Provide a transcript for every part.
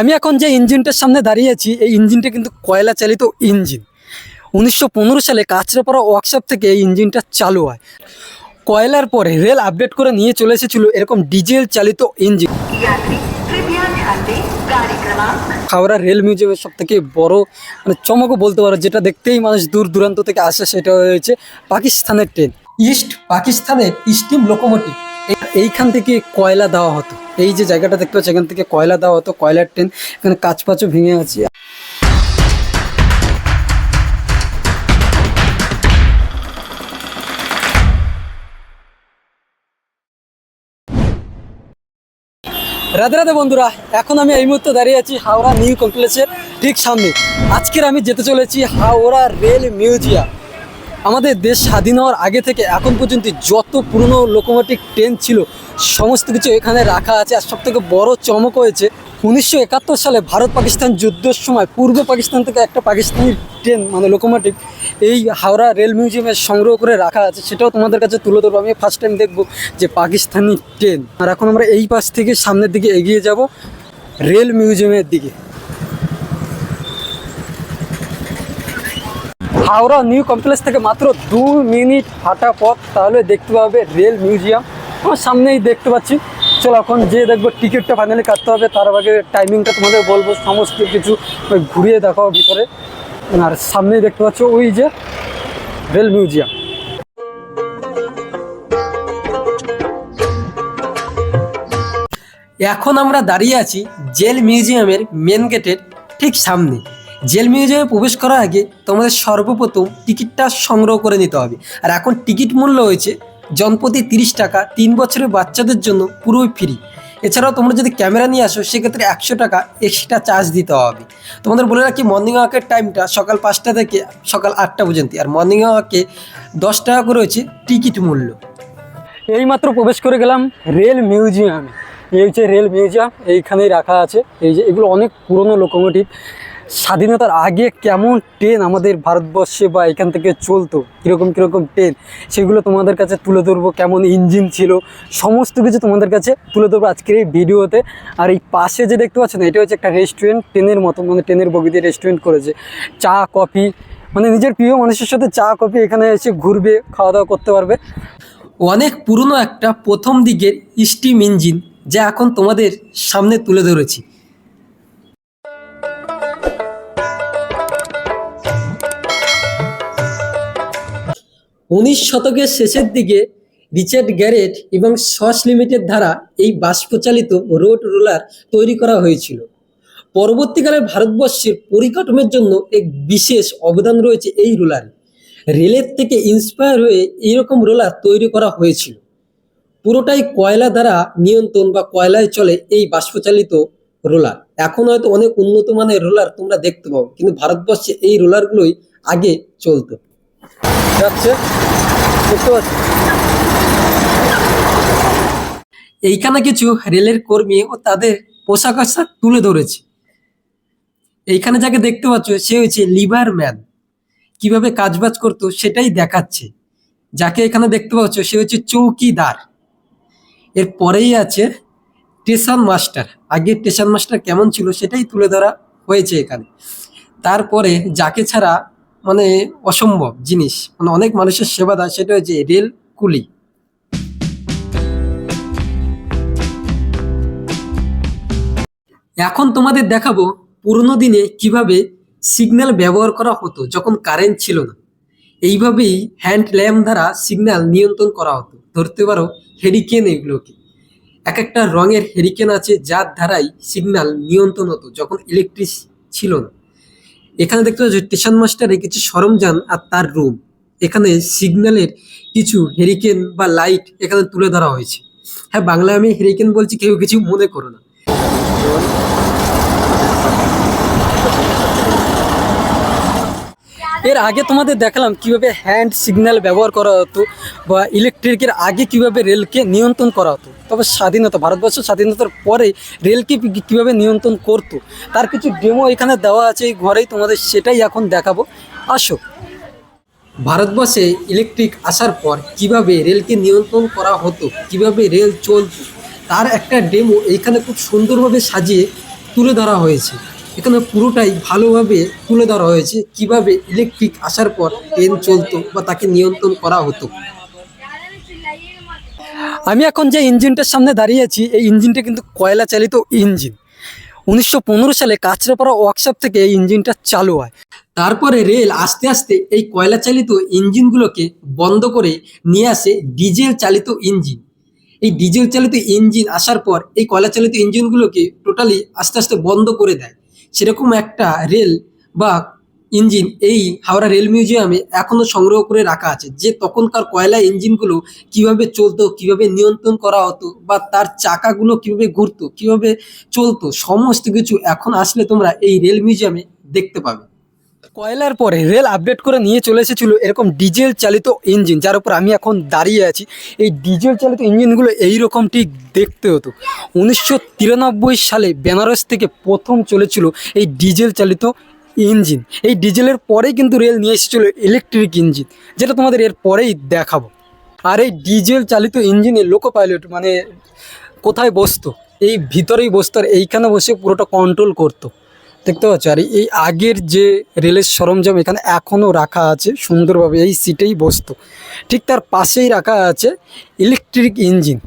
আমি এখন যে ইঞ্জিনটার সামনে দাঁড়িয়ে আছি এই ইঞ্জিনটা কিন্তু কয়লা চালিত ইঞ্জিন। উনিশশো পনেরো সালে কাছড়াপাড়া ওয়ার্কশপ থেকে এই ইঞ্জিনটা চালু হয়। কয়লার পরে রেল আপডেট করে নিয়ে চলে এসেছিল এরকম ডিজেল চালিত ইঞ্জিন। হাওড়া রেল মিউজিয়ামের সব থেকে বড় মানে চমকও বলতে পারো যেটা দেখতেই মানুষ দূর দূরান্ত থেকে আসে সেটা হয়েছে পাকিস্তানের ট্রেন। ইস্ট পাকিস্তানের স্টিম লোকোমোটিভ। এইখান থেকে কয়লা দেওয়া হতো। এই যে জায়গাটা দেখতে পাচ্ছি, এখান থেকে কয়লা দেওয়া হতো, কয়লার ট্রেন, এখানে কাজ পাচও ভেঙে আছে। রাধে রাধে বন্ধুরা, এখন আমি এই মুহূর্তে দাঁড়িয়ে আছি হাওড়া নিউ কমপ্লেক্সের ঠিক সামনে। আজকের আমি যেতে চলেছি হাওড়া রেল মিউজিয়াম। আমাদের দেশ স্বাধীন হওয়ার আগে থেকে এখন পর্যন্ত যত পুরনো লোকোমোটিভ ট্রেন ছিল, সমস্ত কিছু এখানে রাখা আছে। আর সবথেকে বড় চমক হয়েছে, উনিশশো একাত্তর সালে ভারত পাকিস্তান যুদ্ধের সময় পূর্ব পাকিস্তান থেকে একটা পাকিস্তানি ট্রেন মানে লোকোমোটিভ এই হাওড়া রেল মিউজিয়ামে সংগ্রহ করে রাখা আছে। সেটাও তোমাদের কাছে তুলে ধরবো। আমি ফার্স্ট টাইম দেখব যে পাকিস্তানি ট্রেন আর এখন আমরা এই পাশ থেকে সামনের দিকে এগিয়ে যাব রেল মিউজিয়ামের দিকে। হাওড়া নিউ কমপ্লেক্স থেকে মাত্র দু মিনিট হাঁটা পথ, তাহলে দেখতে পাবে রেল মিউজিয়াম। আমার সামনেই দেখতে পাচ্ছি। চলো এখন যে দেখব টিকিটটা ফাইনালি কাটতে হবে, তার আগে টাইমিংটা তোমাদের বলব, সমস্ত কিছু ঘুরিয়ে দেখাও ভিতরে। আর সামনেই দেখতে পাচ্ছ ওই যে রেল মিউজিয়াম। এখন আমরা দাঁড়িয়ে আছি জেল মিউজিয়ামের মেন গেটের ঠিক সামনে। জেল মিউজিয়ামে প্রবেশ করার আগে তোমাদের সর্বপ্রথম টিকিটটা সংগ্রহ করে নিতে হবে। আর এখন টিকিট মূল্য হয়েছে জনপ্রতি তিরিশ টাকা, তিন বছরের বাচ্চাদের জন্য পুরোই ফ্রি। এছাড়াও তোমরা যদি ক্যামেরা নিয়ে আসো, সেক্ষেত্রে একশো টাকা এক্সট্রা চার্জ দিতে হবে। তোমাদের বলে রাখি মর্নিং ওয়াকের টাইমটা সকাল পাঁচটা থেকে সকাল আটটা পর্যন্ত। আর মর্নিং ওয়াকে দশ টাকা করে হচ্ছে টিকিট মূল্য। এইমাত্র প্রবেশ করে গেলাম রেল মিউজিয়ামে। এই হচ্ছে রেল মিউজিয়াম, এইখানেই রাখা আছে। এই যে এগুলো অনেক পুরনো লোকোমোটিভ স্বাধীনতার আগে কেমন ট্রেন আমাদের ভারতবর্ষে বা এখান থেকে চলতো? কীরকম কীরকম ট্রেন সেগুলো তোমাদের কাছে তুলে ধরবো, কেমন ইঞ্জিন ছিল? সমস্ত কিছু তোমাদের কাছে তুলে ধরবো আজকের এই ভিডিওতে। আর এই পাশে যে দেখতে পাচ্ছ না এটা হচ্ছে একটা রেস্টুরেন্ট ট্রেনের মতো মানে ট্রেনের বগিতে রেস্টুরেন্ট করেছে। চা, কফি মানে নিজের প্রিয় মানুষের সাথে চা, কফি এখানে এসে ঘুরবে খাওয়া দাওয়া করতে পারবে। অনেক পুরনো একটা প্রথম দিকের স্টিম ইঞ্জিন যা এখন তোমাদের সামনে তুলে ধরেছি। উনিশ শতকের শেষের দিকে রিচার্ড গ্যারেট এবং সস লিমিটেড দ্বারা এই বাষ্পচালিত রোড রোলার তৈরি করা হয়েছিল। পরবর্তীকালে ভারতবর্ষের পরিকাঠামোর জন্য এক বিশেষ অবদান রয়েছে এই রোলারে। রেলের থেকে ইন্সপায়ার হয়ে এইরকম রোলার তৈরি করা হয়েছিল। পুরোটাই কয়লা দ্বারা নিয়ন্ত্রণ বা কয়লায় চলে এই বাষ্পচালিত রোলার। এখন হয়তো অনেক উন্নত মানের রোলার তোমরা দেখতে পাও, কিন্তু ভারতবর্ষে এই রোলারগুলোই আগে চলতো। এইখানে কিছু রেলের কর্মী ও তাদের পোশাক আশাক তুলে ধরেছে। এইখানে যাকে দেখতে পাচ্ছ, সে হচ্ছে লিভার ম্যান। কীভাবে কাজবাজ করতো সেটাই দেখাচ্ছে। যাকে এখানে দেখতে পাচ্ছ, সে হচ্ছে চৌকিদার। এর পরেই আছে স্টেশন মাস্টার। আগে স্টেশন মাস্টার কেমন ছিল সেটাই তুলে ধরা হয়েছে এখানে। তারপরে যাকে ছাড়া মানে অসম্ভব জিনিস। মানে অনেক মানুষের সেবা দেয়, সেটা হচ্ছে রেল কুলি। এখন তোমাদের দেখাবো পুরোনো দিনে কীভাবে সিগন্যাল ব্যবহার করা হতো যখন কারেন্ট ছিল না। এইভাবেই হ্যান্ড ল্যাম্প দ্বারা সিগন্যাল নিয়ন্ত্রণ করা হতো। ধরতে পারো হেরিকেন এগুলোকে। এক একটা রঙের হেরিকেন আছে যার দ্বারাই সিগন্যাল নিয়ন্ত্রণ হতো যখন ইলেকট্রিক ছিল না। এখানে দেখতে পাচ্ছি স্টেশন মাস্টারের কিছু সরঞ্জাম আর তার রুম। এখানে সিগন্যালের কিছু হেরিকেন বা লাইট এখানে তুলে ধরা হয়েছে। হ্যাঁ বাংলায় আমি হেরিকেন বলছি, কেউ কিছু মনে করো না। এর আগে তোমাদের দেখালাম কীভাবে হ্যান্ড সিগন্যাল ব্যবহার করা হতো বা ইলেকট্রিকের আগে কীভাবে রেলকে নিয়ন্ত্রণ করা হতো। তবে স্বাধীনতা, ভারতবর্ষ স্বাধীনতার পরে রেলকে কীভাবে নিয়ন্ত্রণ করতো, তার কিছু ডেমো এখানে দেওয়া আছে, এই ঘরেই তোমাদের সেটাই এখন দেখাবো। আসো। ভারতবর্ষে ইলেকট্রিক আসার পর কীভাবে রেলকে নিয়ন্ত্রণ করা হতো, কীভাবে রেল চলত, তার একটা ডেমো এইখানে খুব সুন্দরভাবে সাজিয়ে তুলে ধরা হয়েছে। এখানে পুরোটাই ভালোভাবে তুলে ধরা হয়েছে। কীভাবে ইলেকট্রিক আসার পর ট্রেন চলতো বা তাকে নিয়ন্ত্রণ করা হতো। আমি এখন যে ইঞ্জিনটার সামনে দাঁড়িয়ে আছি, এই ইঞ্জিনটা কিন্তু কয়লা চালিত ইঞ্জিন। উনিশশো পনেরো সালে কাঁচরাপাড়া ওয়ার্কশপ থেকে এই ইঞ্জিনটা চালু হয়। তারপরে রেল আস্তে আস্তে এই কয়লা চালিত ইঞ্জিনগুলোকে বন্ধ করে নিয়ে আসে ডিজেল চালিত ইঞ্জিন। এই ডিজেল চালিত ইঞ্জিন আসার পর এই কয়লা চালিত ইঞ্জিনগুলোকে টোটালি আস্তে আস্তে বন্ধ করে দেয়। সেরকম একটা রেল বা ইঞ্জিন এই হাওড়া রেল মিউজিয়ামে এখনও সংগ্রহ করে রাখা আছে। যে তখনকার কয়লা ইঞ্জিনগুলো কীভাবে চলতো, কীভাবে নিয়ন্ত্রণ করা হতো বা তার চাকাগুলো কীভাবে ঘুরতো, কীভাবে চলতো, সমস্ত কিছু এখন আসলে তোমরা এই রেল মিউজিয়ামে দেখতে পাবে। কয়লার পরে রেল আপডেট করে নিয়ে চলে এসেছিল এরকম ডিজেল চালিত ইঞ্জিন যার উপর আমি এখন দাঁড়িয়ে আছি। এই ডিজেল চালিত ইঞ্জিনগুলো এইরকম ঠিক দেখতে হতো। উনিশশো তিরানব্বই সালে বেনারস থেকে প্রথম চলেছিল এই ডিজেল চালিত ইঞ্জিন এই ডিজেলের পরেই কিন্তু রেল নিয়ে এসেছিল ইলেকট্রিক ইঞ্জিন যেটা তোমাদের এর পরেই দেখাবো। আর এই ডিজেল চালিত ইঞ্জিনে লোকো পাইলট মানে কোথায় বসতো? এই ভিতরেই বসতো আর এইখানে বসে পুরোটা কন্ট্রোল করতো। দেখতে পাচ্ছ? আর এই আগের যে রেলের সরঞ্জাম এখানে এখনও রাখা আছে সুন্দরভাবে, এই সিটেই বসতো। ঠিক তার পাশেই রাখা আছে ইলেকট্রিক ইঞ্জিন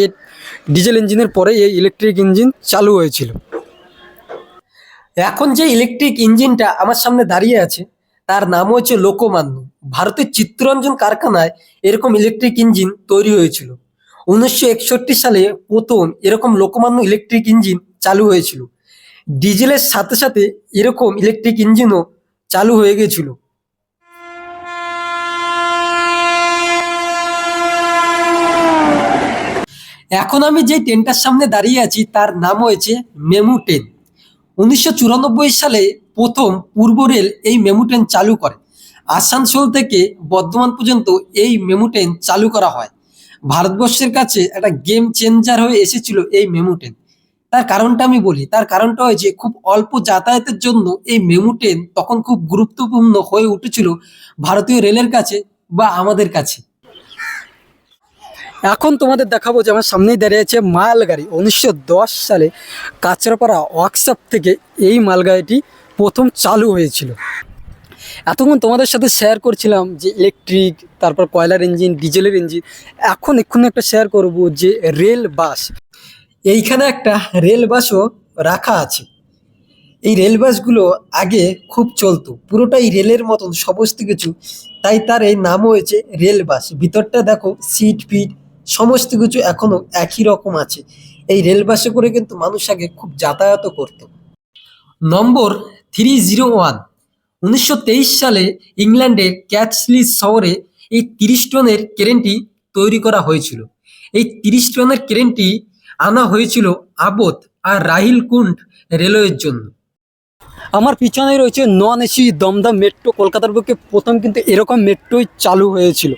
এ ডিজেল ইঞ্জিনের পরে এই ইলেকট্রিক ইঞ্জিন চালু হয়েছিল। এখন যে ইলেকট্রিক ইঞ্জিনটা আমার সামনে দাঁড়িয়ে আছে, তার নাম হচ্ছে লোকমান্য। ভারতের চিত্তরঞ্জন কারখানায় এরকম ইলেকট্রিক ইঞ্জিন তৈরি হয়েছিল। উনিশশো একষট্টি সালে প্রথম এরকম লোকমান্য ইলেকট্রিক ইঞ্জিন চালু হয়েছিল। ডিজেলের সাথে সাথে এরকম ইলেকট্রিক ইঞ্জিনও চালু হয়ে গেছিল। এখন আমি যে ট্রেনটার সামনে দাঁড়িয়ে আছি, তার নাম হয়েছে মেমু ট্রেন উনিশশো চুরানব্বই সালে প্রথম পূর্ব রেল এই মেমু ট্রেন চালু করে। আসানসোল থেকে বর্ধমান পর্যন্ত এই মেমু ট্রেন চালু করা হয়। ভারতবর্ষের কাছে একটা গেম চেঞ্জার হয়ে এসেছিল এই মেমু ট্রেন তার কারণটা আমি বলি। তার কারণটা হয় যে, খুব অল্প যাতায়াতের জন্য এই মেমু ট্রেন তখন খুব গুরুত্বপূর্ণ হয়ে উঠেছিল ভারতীয় রেলের কাছে বা আমাদের কাছে। এখন তোমাদের দেখাবো যে আমার সামনেই দাঁড়িয়ে আছে মালগাড়ি। উনিশশো দশ সালে কাঁচরাপাড়া ওয়ার্কশপ থেকে এই মালগাড়িটি প্রথম চালু হয়েছিল। এতক্ষণ তোমাদের সাথে শেয়ার করছিলাম যে ইলেকট্রিক তারপর কয়লার ইঞ্জিন ডিজেলের ইঞ্জিন এখন এক্ষুনি একটা শেয়ার করব যে রেল বাস। এইখানে একটা রেল বাসও রাখা আছে। এই রেল বাসগুলো আগে খুব চলতো, পুরোটাই রেলের মতন সমস্ত কিছু, তাই তার এই নাম হয়েছে রেল বাস। ভিতরটা দেখো, সিট, ফিট, সমস্ত কিছু এখনও একই রকম আছে। এই রেল বাসে করে কিন্তু মানুষ আগে খুব যাতায়াতও করত। নম্বর থ্রি জিরো ওয়ান উনিশশো তেইশ সালে ইংল্যান্ডের ক্যাচলিস শহরে এই তিরিশ টনের ক্রেনটি তৈরি করা হয়েছিল। এই তিরিশ টনের ক্রেনটি আনা হয়েছিল আবত আর রাহিল কুণ্ড রেলওয়ের জন্য। আমার পিছনে রয়েছে নন এসি দমদম মেট্রো, কলকাতার পক্ষে প্রথম কিন্তু এরকম মেট্রোই চালু হয়েছিল।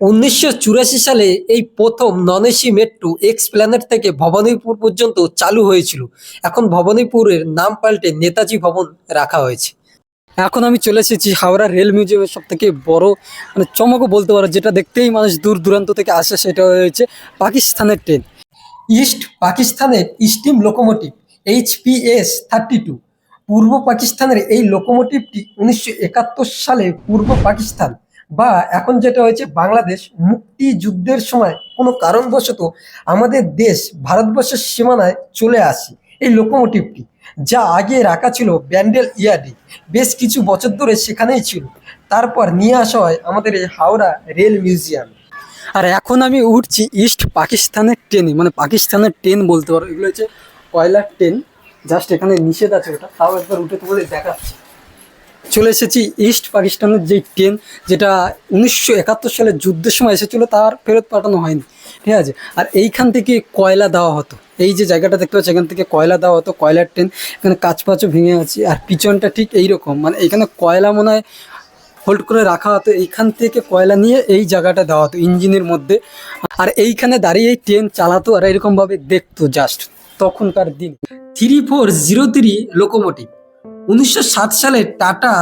উনিশশো চুরাশি সালে এই প্রথম non AC metro Esplanade থেকে ভবানীপুর পর্যন্ত চালু হয়েছিল। এখন ভবানীপুরের নাম পাল্টে নেতাজি ভবন রাখা হয়েছে। এখন আমি চলে এসেছি হাওড়া রেল মিউজিয়ামের সব থেকে বড় মানে চমকও বলতে পারো, যেটা দেখতেই মানুষ দূর দূরান্ত থেকে আসে সেটা হয়েছে পাকিস্তানের ট্রেন। ইস্ট পাকিস্তানের steam locomotive HPS thirty two. পূর্ব পাকিস্তানের এই লোকোমোটিভটি উনিশশো একাত্তর সালে পূর্ব পাকিস্তান বা এখন যেটা হয়েছে বাংলাদেশ মুক্তি যুদ্ধের সময় কোনো কারণবশত আমাদের দেশ ভারতবর্ষের সীমানায় চলে আসে এই লোকোমোটিভটি, যা আগে রাখা ছিল ব্যান্ডেল ইয়ার্ডে। বেশ কিছু বছর ধরে সেখানেই ছিল। তারপর নিয়ে আসা হয় আমাদের এই হাওড়া রেল মিউজিয়াম। আর এখন আমি উঠছি ইস্ট পাকিস্তানের ট্রেনে মানে পাকিস্তানের ট্রেন বলতে পারো, এগুলো হচ্ছে কয়লার ট্রেন জাস্ট এখানে নিষেধ আছে ওটা, তাও একবার উঠে তোমাদের দেখাচ্ছি। চলে এসেছি ইস্ট পাকিস্তানের যেই ট্রেন যেটা উনিশশো একাত্তর সালে যুদ্ধের সময় এসেছিল, তার ফেরত পাঠানো হয়নি, ঠিক আছে? আর এইখান থেকে কয়লা দেওয়া হতো, এই যে জায়গাটা দেখতে পাচ্ছি, এখান থেকে কয়লা দেওয়া হতো, কয়লার ট্রেন এখানে কাঁচ ভেঙে আছে, আর পিছনটা ঠিক এইরকম মানে এখানে কয়লা মনে হয় হোল্ড করে রাখা হতো, এইখান থেকে কয়লা নিয়ে এই জায়গাটা দেওয়া হতো, ইঞ্জিনের মধ্যে। আর এইখানে দাঁড়িয়ে ট্রেন চালাতো আর এরকমভাবে দেখতো জাস্ট তখনকার দিন। Three four zero three locomotive উনিশশো সাত সালে Tata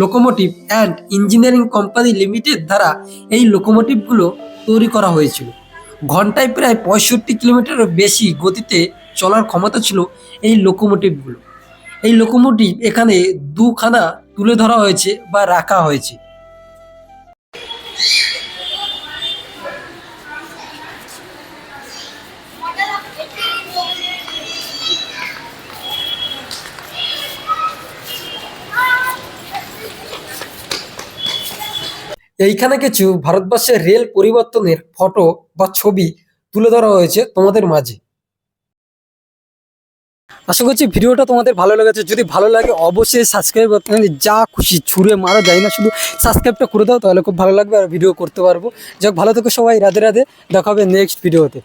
locomotive and engineering company limited দ্বারা এই লোকোমোটিভগুলো তৈরি করা হয়েছিল। ঘন্টায় প্রায় পঁয়ষট্টি কিলোমিটারের বেশি গতিতে চলার ক্ষমতা ছিল এই লোকোমোটিভগুলো এই লোকোমোটিভ এখানে দুখানা তুলে ধরা হয়েছে বা রাখা হয়েছে। এইখানে কিছু ভারতবর্ষের রেল পরিবর্তনের ফটো বা ছবি তুলে ধরা হয়েছে তোমাদের মাঝে। আশা করছি ভিডিওটা তোমাদের ভালো লেগেছে। যদি ভালো লাগে, অবশ্যই সাবস্ক্রাইব করতে। যা খুশি ছুঁড়ে মারা যায় না শুধু সাবস্ক্রাইবটা করে দাও, তাহলে খুব ভালো লাগবে আর ভিডিও করতে পারব। যাক, ভালো থেকো সবাই। রাধে রাধে। দেখাবে নেক্সট ভিডিওতে